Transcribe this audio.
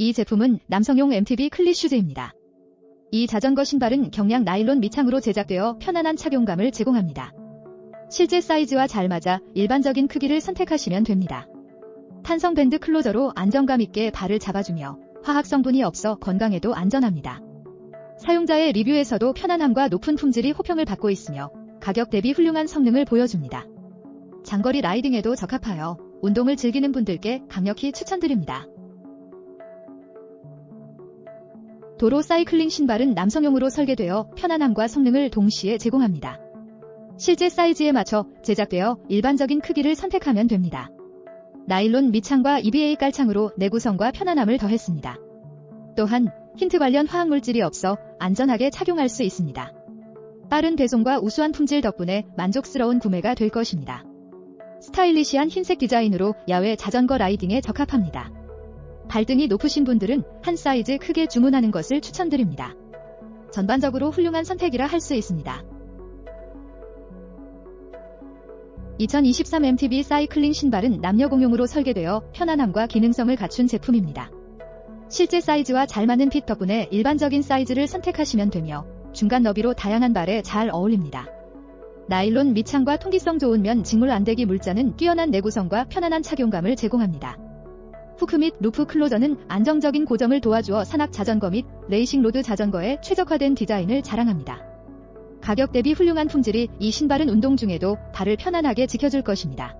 이 제품은 남성용 MTB 클릿 슈즈입니다. 이 자전거 신발은 경량 나일론 밑창으로 제작되어 편안한 착용감을 제공합니다. 실제 사이즈와 잘 맞아 일반적인 크기를 선택하시면 됩니다. 탄성 밴드 클로저로 안정감 있게 발을 잡아주며 화학 성분이 없어 건강에도 안전합니다. 사용자의 리뷰에서도 편안함과 높은 품질이 호평을 받고 있으며 가격 대비 훌륭한 성능을 보여줍니다. 장거리 라이딩에도 적합하여 운동을 즐기는 분들께 강력히 추천드립니다. 도로 사이클링 신발은 남성용으로 설계되어 편안함과 성능을 동시에 제공합니다. 실제 사이즈에 맞춰 제작되어 일반적인 크기를 선택하면 됩니다. 나일론 밑창과 EVA 깔창으로 내구성과 편안함을 더했습니다. 또한 힌트 관련 화학물질이 없어 안전하게 착용할 수 있습니다. 빠른 배송과 우수한 품질 덕분에 만족스러운 구매가 될 것입니다. 스타일리시한 흰색 디자인으로 야외 자전거 라이딩에 적합합니다. 발등이 높으신 분들은 한 사이즈 크게 주문하는 것을 추천드립니다. 전반적으로 훌륭한 선택이라 할 수 있습니다. 2023 MTB 사이클링 신발은 남녀 공용으로 설계되어 편안함과 기능성을 갖춘 제품입니다. 실제 사이즈와 잘 맞는 핏 덕분에 일반적인 사이즈를 선택하시면 되며 중간 너비로 다양한 발에 잘 어울립니다. 나일론 밑창과 통기성 좋은 면 직물 안대기 물자는 뛰어난 내구성과 편안한 착용감을 제공합니다. 후크 및 루프 클로저는 안정적인 고정을 도와주어 산악 자전거 및 레이싱 로드 자전거에 최적화된 디자인을 자랑합니다. 가격 대비 훌륭한 품질이 이 신발은 운동 중에도 발을 편안하게 지켜줄 것입니다.